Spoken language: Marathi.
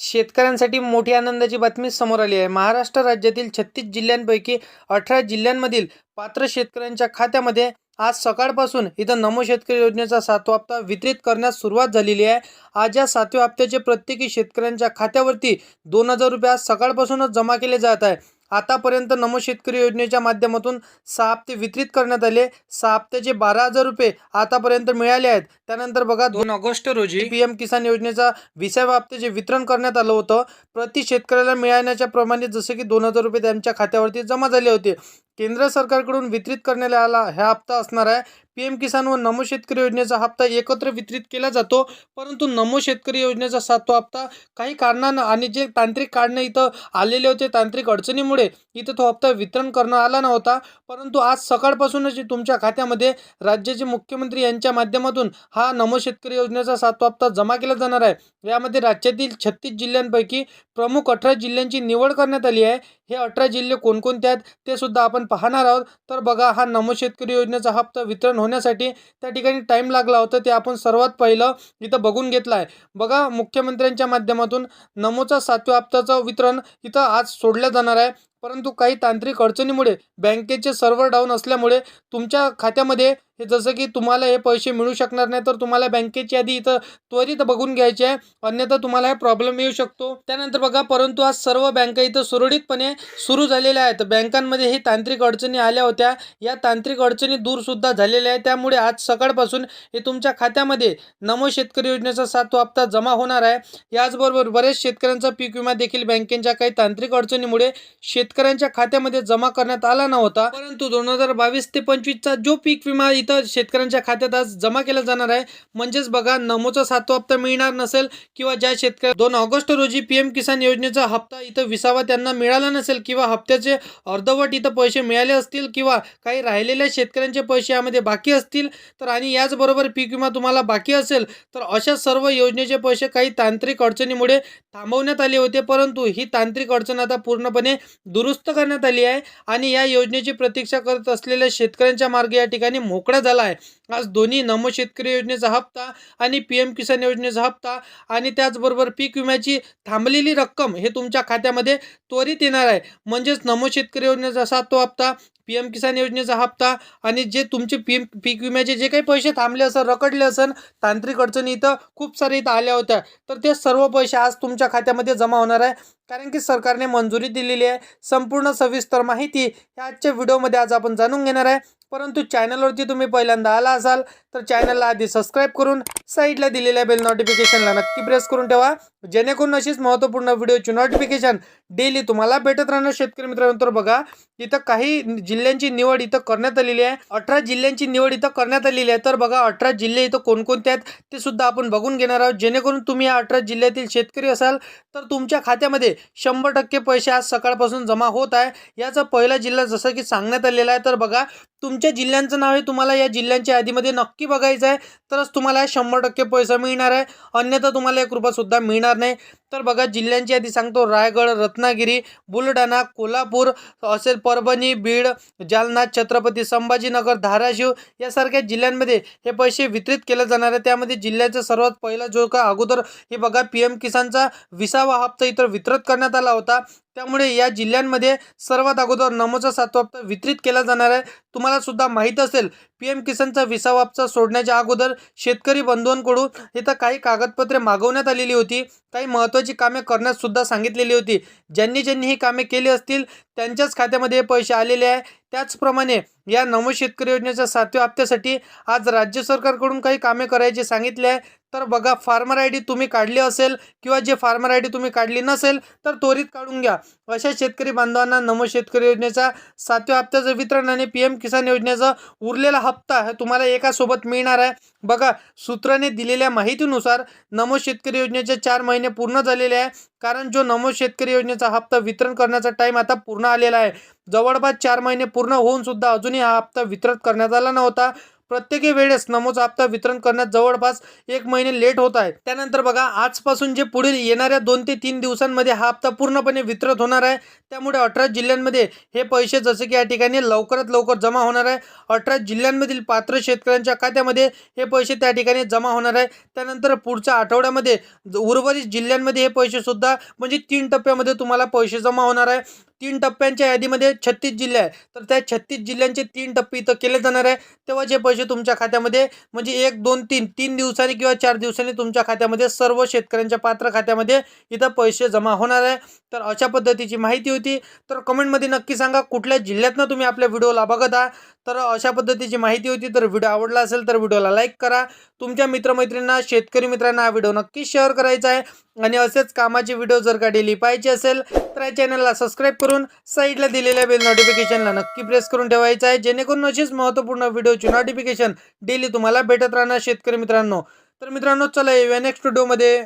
शेतकऱ्यांसाठी मोठी आनंदाची बातमी समोर आली आहे. महाराष्ट्र राज्यातील छत्तीस जिल्ह्यांपैकी अठरा जिल्ह्यांमधील पात्र शेतकऱ्यांच्या खात्यामध्ये आज सकाळपासून इथं नमो शेतकरी योजनेचा सातवा हप्ता वितरित करण्यास सुरुवात झालेली आहे. आज या सातव्या हप्त्याचे प्रत्येकी शेतकऱ्यांच्या खात्यावरती दोन हजार रुपये आज सकाळपासूनच जमा केले जात आहे. आतापर्यंत नमो शेतकरी योजनेच्या माध्यमातून सहा हप्ते वितरित करण्यात आले. सहा हप्त्याचे बारा हजार रुपये आतापर्यंत मिळाले आहेत. त्यानंतर बघा दोन ऑगस्ट रोजी पी एम किसान योजनेचा विसाव्या हप्त्याचे वितरण करण्यात आलं होतं. प्रति शेतकऱ्याला मिळण्याच्या प्रमाणे जसे की दोन हजार रुपये त्यांच्या खात्यावरती जमा झाले होते. केंद्र सरकारकडून वितरित करण्यात आला हा हप्ता असणार आहे. पी एम किसान व नमो शेतकरी योजनेचा हप्ता एकत्र वितरित केला जातो परंतु नमो शेतकरी योजनेचा सातवा हप्ता काही कारणानं आणि जे तांत्रिक कारणं इथं आलेले होते तांत्रिक अडचणीमुळे इथं तो हप्ता वितरण करणं आला नव्हता. परंतु आज सकाळपासूनच तुमच्या खात्यामध्ये राज्याचे मुख्यमंत्री यांच्या माध्यमातून हा नमो शेतकरी योजनेचा सातवा हप्ता जमा केला जाणार आहे. यामध्ये राज्यातील छत्तीस जिल्ह्यांपैकी प्रमुख अठरा जिल्ह्यांची निवड करण्यात आली आहे. हे अठरा जिल्हे कोणकोणते आहेत ते सुद्धा आपण पाहणार आहोत. तर बघा हा नमो शेतकरी योजनेचा हप्ता वितरण होण्यासाठी त्या ठिकाणी टाईम लागला होता. ते आपण सर्वात पहिलं इथं बघून घेतलं आहे बघा मुख्यमंत्र्यांच्या माध्यमातून नमोचा सातव्या हप्त्याचं वितरण इथं आज सोडलं जाणार आहे. परंतु काही तांत्रिक अडचणीमुळे बँकेचे सर्व्हर डाऊन असल्यामुळे तुमच्या खात्यामध्ये हे जसं की तुम्हाला हे पैसे मिळू शकणार नाही तर तुम्हाला बँकेची आधी इथं त्वरित बघून घ्यायचे आहे. अन्यथा तुम्हाला हे प्रॉब्लेम येऊ शकतो. त्यानंतर बघा परंतु आज सर्व बँका इथं सुरळीतपणे सुरू झालेल्या आहेत. बँकांमध्ये ही तांत्रिक अडचणी आल्या होत्या. या तांत्रिक अडचणी दूरसुद्धा झालेल्या आहेत. त्यामुळे आज सकाळपासून हे तुमच्या खात्यामध्ये नमो शेतकरी योजनेचा सातवा हप्ता जमा होणार आहे. याचबरोबर बरेच शेतकऱ्यांचा पीक विमा देखील बँकेच्या काही तांत्रिक अडचणीमुळे शेत शेतकऱ्यांच्या खात्यामध्ये जमा करण्यात आला नव्हता. परंतु दोन हजार बावीस ते पंचवीसचा जो पीक विमा इथं शेतकऱ्यांच्या खात्यात आज जमा केला जाणार आहे. म्हणजेच बघा नमोचा सातवा हप्ता मिळणार नसेल किंवा ज्या शेतकऱ्या दोन ऑगस्ट रोजी पी एम किसान योजनेचा हप्ता इथं विसावा त्यांना मिळाला नसेल किंवा हप्त्याचे अर्धवट इथं पैसे मिळाले असतील किंवा काही राहिलेल्या शेतकऱ्यांचे पैसे यामध्ये बाकी असतील तर आणि याचबरोबर पीक विमा तुम्हाला बाकी असेल तर अशा सर्व योजनेचे पैसे काही तांत्रिक अडचणीमुळे थांबवण्यात आले होते. परंतु ही तांत्रिक अडचण आता पूर्णपणे दुरुस्त करण्यात आली आहे आणि या योजनेची प्रतीक्षा करत असलेल्या शेतकऱ्यांच्या मार्ग या ठिकाणी मोकळा झाला आहे. आज दोन्ही नमो शेतकरी योजनेचा हप्ता आणि पी एम किसान योजनेचा हप्ता आणि त्याचबरोबर पीक विम्याची थांबलेली रक्कम हे तुमच्या खात्यामध्ये त्वरित येणार आहे. म्हणजेच नमो शेतकरी योजनेचा सातवा हप्ता पी एम किसान योजनेचा हप्ता आणि जे तुमचे पी पीक विम्याचे जे काही पैसे थांबले असेल रखडले असेल तांत्रिक अडचणी इथं खूप सारे इथं आल्या होत्या. तर ते सर्व पैसे आज तुमच्या खात्यामध्ये जमा होणार आहे. कारण की सरकारने मंजुरी दिलेली आहे. संपूर्ण सविस्तर माहिती ह्या आजच्या व्हिडिओमध्ये आज आपण जाणून घेणार आहे. परंतु चॅनलवरती तुम्ही पहिल्यांदा आला असाल तर चॅनलला आधी सबस्क्राईब करून साईडला दिलेल्या बेल नोटिफिकेशनला नक्की प्रेस करून ठेवा. जेणेकरून अशीच महत्त्वपूर्ण व्हिडिओची नोटिफिकेशन डेली तुम्हाला भेटत राहणार शेतकरी मित्रांनो. तर बघा इथं काही जिल्ह्यांची निवड इथं करण्यात आलेली आहे. अठरा जिल्ह्यांची निवड इथं करण्यात आलेली आहे. तर बघा अठरा जिल्हे इथं कोणकोणते आहेत ते सुद्धा आपण बघून घेणार आहोत. जेणेकरून तुम्ही या अठरा जिल्ह्यातील शेतकरी असाल तर तुमच्या खात्यामध्ये शंभर टक्के पैसे आज सकाळपासून जमा होत आहे. याचा पहिला जिल्हा जसं की सांगण्यात आलेला आहे. तर बघा तुमच्या जिल्ह्यांचं नाव हे तुम्हाला या जिल्ह्यांच्या यादीमध्ये नक्की बघायचं आहे. तरच तुम्हाला शंभर टक्के पैसा मिळणार आहे. अन्यथा तुम्हाला एक रुपयासुद्धा मिळणार नाही. तर बघा जिल्ह्यांची यादी सांगतो. रायगड रत्नागिरी बुलढाणा कोल्हापूर असेल परभणी बीड जालना छत्रपती संभाजीनगर धाराशिव यासारख्या जिल्ह्यांमध्ये हे पैसे वितरित केले जाणार आहे त्यामध्ये जिल्ह्याचा सर्वात पहिला जो का अगोदर हे बघा पी एम किसानचा विसावा हप्ता इतर वितरित करण्यात आला होता. त्यामुळे या जिल्ह्यांमध्ये सर्वात अगोदर नमोचा सातवा हप्ता वितरित केला जाणार आहे. तुम्हाला सुद्धा माहीत असेल पी एम किसानचा विसावा हप्ता सोडण्याच्या अगोदर शेतकरी बंधूंकडून इथं काही कागदपत्रे मागवण्यात आलेली होती. काही महत्त्वाची कामे करण्यास सुद्धा सांगितलेली होती. ज्यांनी ज्यांनी ही कामे केली असतील त्यांच्याच खात्यामध्ये हे पैसे आलेले आहे. त्याचप्रमाणे या नमो शेतकरी योजनेच्या सातव्या हप्त्यासाठी आज राज्य सरकारकडून काही कामे करायचे सांगितले आहे. तर बघा फार्मर आय डी तुम्ही काढली असेल किंवा जे फार्मर आय डी तुम्ही काढली नसेल तर त्वरित काढून घ्या. अशा शेतकरी बांधवांना नमो शेतकरी योजनेचा सातव्या हप्त्याचं वितरण आणि पी एम किसान योजनेचा उरलेला हप्ता हे तुम्हाला एकासोबत मिळणार आहे. बघा सूत्राने दिलेल्या माहितीनुसार नमो शेतकरी योजनेचे चार महिने पूर्ण झालेले आहे. कारण जो नमो शेतकरी योजनेचा हप्ता वितरण करण्याचा टाईम आता पूर्ण आलेला आहे. जवळपास चार महिने पूर्ण होऊन सुद्धा अजूनही हा हप्ता वितरित करण्यात आला नव्हता. प्रत्येक वेळेस नमोचा हप्ता वितरण करण्यात जवळपास एक महिने लेट होत आहे त्यानंतर बघा आजपासून जे पुढील येणाऱ्या दोन ते तीन दिवसांमध्ये हा हप्ता पूर्णपणे वितरित होणार आहे. त्यामुळे अठरा जिल्ह्यांमध्ये हे पैसे जसे की या ठिकाणी लवकरात लवकर जमा होणार आहे. अठरा जिल्ह्यांमधील पात्र शेतकऱ्यांच्या खात्यामध्ये हे पैसे त्या ठिकाणी जमा होणार आहे. त्यानंतर पुढच्या आठवड्यामध्ये उर्वरित जिल्ह्यांमध्ये हे पैसे सुद्धा म्हणजे तीन टप्प्यामध्ये तुम्हाला पैसे जमा होणार आहे. तीन टप्प्यांच्या यादीमध्ये छत्तीस जिल्हे आहे तर त्या छत्तीस जिल्ह्यांचे तीन टप्पे इथं केले जाणार आहे. तेव्हा जे पैसे तुमच्या खात्यामध्ये म्हणजे एक दोन तीन तीन दिवसांनी किंवा चार दिवसांनी तुमच्या खात्यामध्ये सर्व शेतकऱ्यांच्या पात्र खात्यामध्ये इथं पैसे जमा होणार आहे. तर अशा पद्धतीची माहिती होती. तर कमेंटमध्ये नक्की सांगा कुठल्या जिल्ह्यातनं तुम्ही आपल्या व्हिडिओला बघत आहात. तर अशा पद्धतीची माहिती होती. तर व्हिडिओ आवडला असेल तर व्हिडिओला लाईक करा. तुमच्या मित्रमैत्रिणींना शेतकरी मित्रांना हा व्हिडिओ नक्की शेअर करायचा आहे. आणि असेच कामाचे व्हिडिओ जर का डेली पाहिजे असेल तर या चॅनलला सबस्क्राईब करून साईडला दिलेल्या बेल नोटिफिकेशनला नक्की प्रेस करून ठेवायचं आहे. जेणेकरून अशीच महत्त्वपूर्ण व्हिडिओची नोटिफिकेशन डेली तुम्हाला भेटत राहणार शेतकरी मित्रांनो. तर मित्रांनो चला येऊया नेक्स्ट व्हिडिओमध्ये